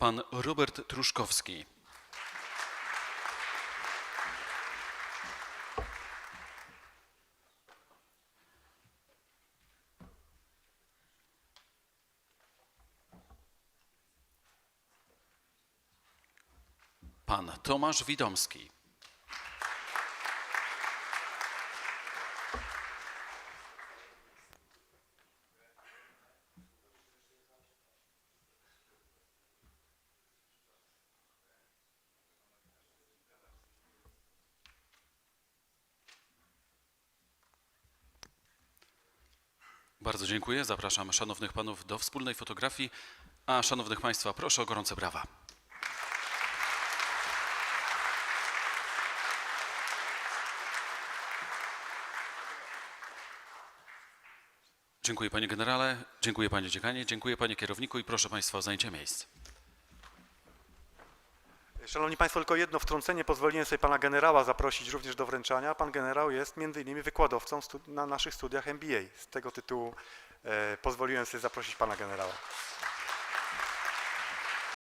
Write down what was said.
pan Robert Truszkowski, pan Tomasz Widomski, Bardzo dziękuję. Zapraszam szanownych panów do wspólnej fotografii, a szanownych państwa proszę o gorące brawa. Dziękuję panie generale, dziękuję panie dziekanie, dziękuję panie kierowniku i proszę państwa o zajęcie miejsc. Szanowni Państwo, tylko jedno wtrącenie. Pozwoliłem sobie pana generała zaprosić również do wręczania. Pan generał jest między innymi wykładowcą na naszych studiach MBA. Z tego tytułu e, pozwoliłem sobie zaprosić pana generała.